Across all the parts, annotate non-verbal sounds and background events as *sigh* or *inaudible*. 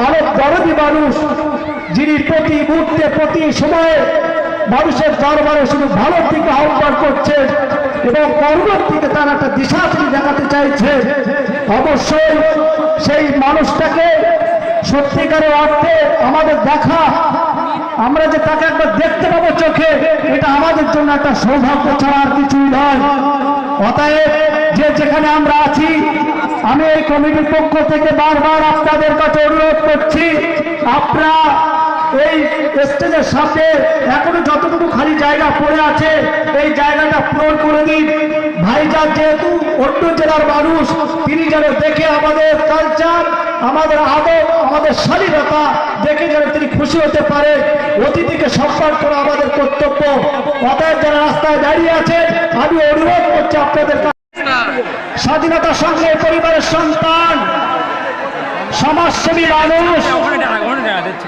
মানব দরদি মানুষ, যিনি প্রতি মুহূর্তে, প্রতি সময়ে মানুষের দরবারে শুধু ভালোর দিকে আহ্বান করছেন এবং পরবর্তীতে তার একটা দিশা তিনি দেখাতে চাইছে অবশ্যই সেই মানুষটাকে সত্যিকারের অর্থে আমাদের দেখা, আমরা যে তাকে একবার দেখতে পাবো চোখে, এটা আমাদের জন্য একটা সৌভাগ্য ছাড়া আর কিছুই নয়। অতএব যে যেখানে আমরা আছি আমি এই কমিটির পক্ষ থেকে বারবার আপনাদের কাছে অনুরোধ করছি, আপনারা এই স্টেজের সামনে এখনও যতটুকু খালি জায়গা পড়ে আছে, এই জায়গাটা পূরণ করে দিন। ভাইজান যেহেতু অন্য জেলার মানুষ, তিনি যেন দেখে আমাদের কালচার আমাদের আদব, আমাদের স্বাধীনতা দেখে যেন তিনি খুশি হতে পারে। অতিথিকে সম্মান করা আমাদের কর্তব্য। অতএব যারা রাস্তায় দাঁড়িয়ে আছে আমি অনুরোধ করছি আপনাদের স্বাধীনতা সংগ্রামী পরিবারের সন্তান সমাজসেবী মানুষ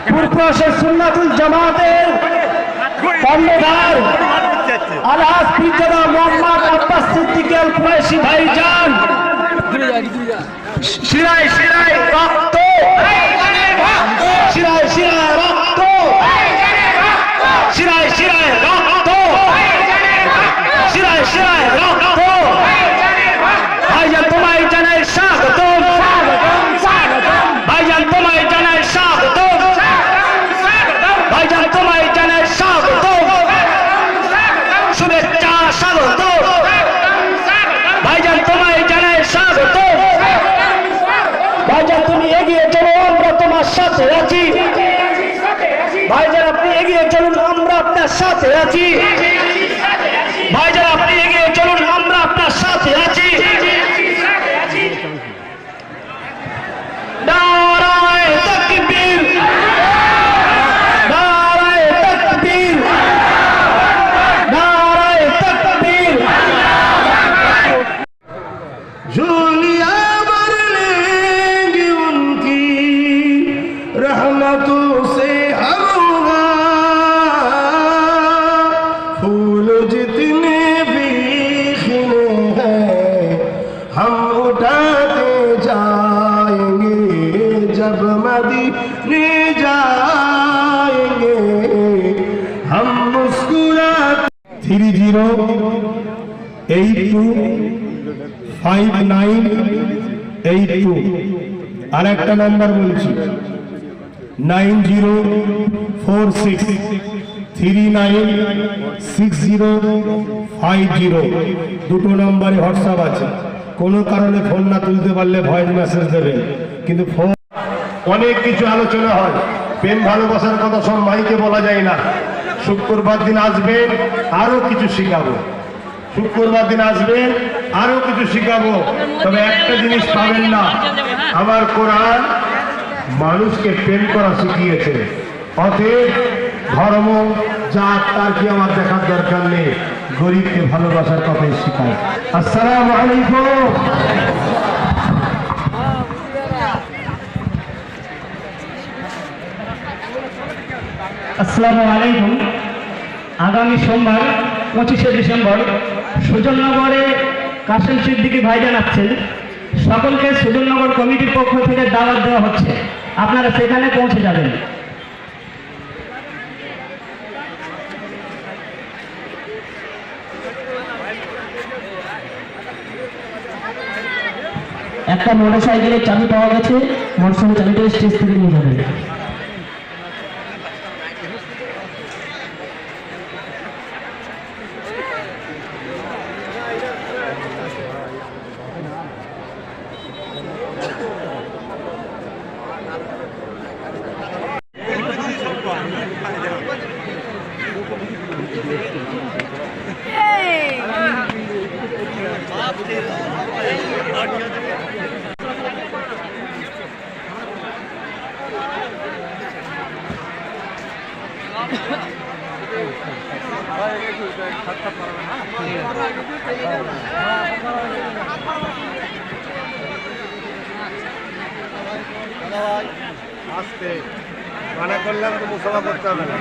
পূর্বশের সুন্নাতুল জামাতের কর্ণধার আলহাজ পিজাদা মোহাম্মদ আব্বাস সিদ্দিক আল কুরাইশি ভাইজান। শিরায় শিরায় রক্ত শিরায় শিরায় রক্ত শিরায় শিরায় রক্ত শিরায় শিরায় রক্ত ভাইজান তোমায় জানাই স্বাগত ভাইজান তোমায় জানাই স্বাগত ভাইজান তোমায় জানাই স্বাগত শুভেচ্ছা স্বাগত ভাইজান তোমায় জানাই স্বাগত ভাইজান তুমি এগিয়ে চলো আমরা তোমার সাথে আছি ভাইজান আপনি এগিয়ে চলুন আমরা আপনার সাথে আছি। ভাইজান আপনি আর একটা নাম্বার বলছি। Nine zero, four six, three nine, six zero, five zero. দুটো নম্বরে হোয়াটসঅ্যাপ আছে। কোনো কারণে ফোন না তুলতে পারলে ভয়েস মেসেজ দেবেন কিন্তু ফোন অনেক কিছু আলোচনা হয়। প্রেম ভালোবাসার কথা সব মাইকে বলা যায় না। শুক্রবার দিন আসবেন আরও কিছু শিখাবো। শুক্রবার দিন আসবেন আরও কিছু শিখাবো। তবে একটা জিনিস পাবেন না, আমার কোরআন মানুষকে প্রেম করা শিখিয়েছে। অতএব ধর্ম, জাত, তার কি আমার দেখার দরকার নেই? গরিবকে ভালোবাসার কথাই শিখায়। আসসালামু আলাইকুম। আসসালামু আলাইকুম। আগামী সোমবার, পঁচিশে ডিসেম্বর, সুজননগরে কাশেম সিদ্দিকি ভাই জানাচ্ছেন সকলকে সুজননগর কমিটির পক্ষ থেকে দাওয়াত দেওয়া হচ্ছে। আপনারা সেখানে পৌঁছে যাবেন। একটা মোটর সাইকেলের চাবি পাওয়া গেছে। মোটর সাইকেল চাবিটা স্টেজ থেকে নিয়ে যাবেন। *laughs* আসতে মানা করলাম তো মুসলা করতে হবে না।